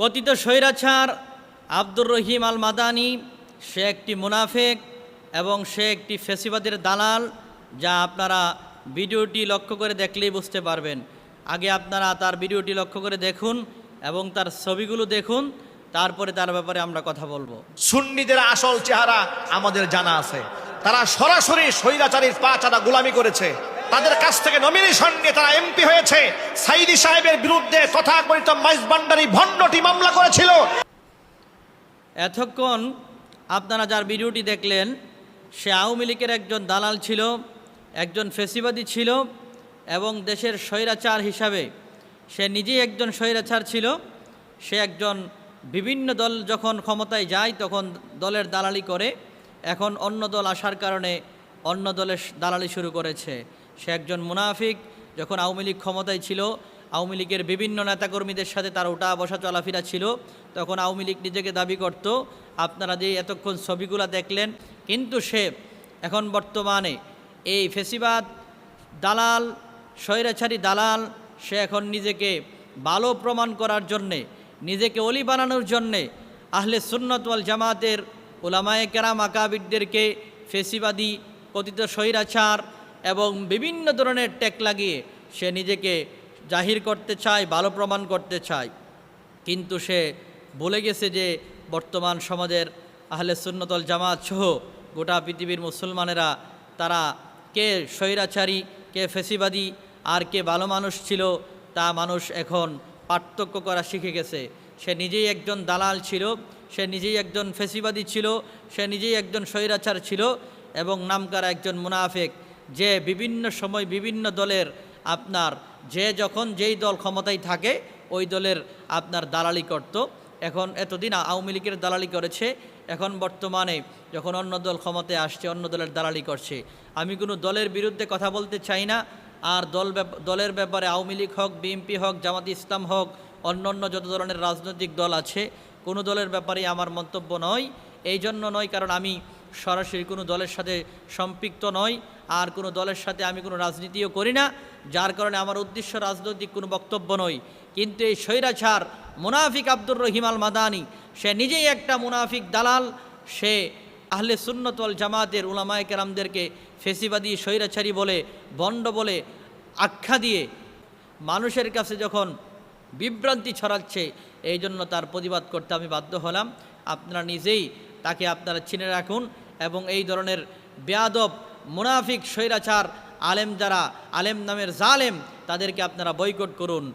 কথিত স্বৈরাচার, আব্দুর রহিম আল মাদানি সে একটি মুনাফেক এবং সে একটি ফেসিবাদের দালাল, যা আপনারা ভিডিওটি লক্ষ্য করে দেখলেই বুঝতে পারবেন। আগে আপনারা তার ভিডিওটি লক্ষ্য করে দেখুন এবং তার ছবিগুলো দেখুন, তারপরে তার ব্যাপারে আমরা কথা বলব। সুন্নিদের আসল চেহারা আমাদের জানা আছে। তারা সরাসরি স্বৈরাচারীর পা চাটা গোলামি করেছে। তাদের কাছ থেকে নমিনেশন নিয়ে তারা এমপি হয়েছে। সাইদি সাহেবের বিরুদ্ধে তথাকথিত মাইজবান্ডারি ভণ্ডটি মামলা করেছিল। এতক্ষণ আপনারা যার ভিডিওটি দেখলেন, সে আওয়ামী লীগের একজন দালাল ছিল, একজন ফেসিবাদী ছিল এবং দেশের স্বৈরাচার হিসাবে সে নিজেই একজন স্বৈরাচার ছিল। সে একজন বিভিন্ন দল যখন ক্ষমতায় যায়, তখন দলের দালালি করে। এখন অন্য দল আসার কারণে অন্য দলের দালালি শুরু করেছে। সে একজন মুনাফিক, যখন আওয়ামী লীগ ক্ষমতায় ছিল, আওয়ামী লীগের বিভিন্ন নেতাকর্মীদের সাথে তার উঠা বসা চলাফেরা ছিল, তখন আওয়ামী লীগ নিজেকে দাবি করত, আপনারা যে এতক্ষণ ছবিগুলা দেখলেন, কিন্তু সে এখন বর্তমানে এই ফেসিবাদ, দালাল, স্বৈরাচারী দালাল, সে এখন নিজেকে ভালো প্রমাণ করার জন্যে, নিজেকে অলি বানানোর জন্যে আহলে সুন্নত ওয়াল জামাতের ওলামায়ে কেরাম, আকাবিরদেরকে ফেসিবাদী, কথিত স্বৈরাচার এবং বিভিন্ন ধরনের টেক লাগিয়ে সে নিজেকে জাহির করতে চায়, ভালো প্রমাণ করতে চায়। কিন্তু সে বলে গেছে যে বর্তমান সমাজের আহলে সুন্নতল জামাত সহ গোটা পৃথিবীর মুসলমানেরা তারা কে স্বৈরাচারী, কে ফেসিবাদী, আর কে ভালো মানুষ ছিল তা মানুষ এখন পার্থক্য করা শিখে গেছে। সে নিজেই একজন দালাল ছিল, সে নিজেই একজন ফেসিবাদী ছিল, সে নিজেই একজন স্বৈরাচার ছিল এবং নামকারা একজন মুনাফেক। যে বিভিন্ন সময় বিভিন্ন দলের আপনার, যে যখন যেই দল ক্ষমতায় থাকে, ওই দলের আপনার দালালি করত। এখন এতদিন আওয়ামী লীগের দালালি করেছে। এখন বর্তমানে যখন অন্য দল ক্ষমতায় আসছে, অন্য দলের দালালি করছে। আমি কোনো দলের বিরুদ্ধে কথা বলতে চাই না। আর দল দলের ব্যাপারে আওয়ামী লীগ হোক, বিএনপি হোক, জামাত ইসলাম হোক, অন্য অন্য যত ধরনের রাজনৈতিক দল আছে, কোনো দলের ব্যাপারে আমার মন্তব্য নয়। এই জন্য নয়, কারণ আমি সরাসরি কোনো দলের সাথে সম্পৃক্ত নয় আর কোনো দলের সাথে আমি কোনো রাজনীতিও করি না, যার কারণে আমার উদ্দেশ্য রাজনৈতিক কোনো বক্তব্য নয় কিন্তু এই স্বৈরাচার মুনাফিক আব্দুর রহিম আল মাদানি সে নিজেই একটা মুনাফিক দালাল, সে আহলে সুন্নতল জামাতের উলামায়ে কেরামদেরকে ফেসিবাদী স্বৈরাচারী বলে, বন্ড বলে আখ্যা দিয়ে মানুষের কাছে যখন বিভ্রান্তি ছড়াচ্ছে এই জন্য তার প্রতিবাদ করতে আমি বাধ্য হলাম। আপনারা নিজেই তাকে আপনারা চিনে রাখুন। এবং এই ধরনের বেয়াদব, মুনাফিক, স্বৈরাচার, আলেম যারা, আলেম নামের জালেম, তাদেরকে আপনারা বয়কট করুন।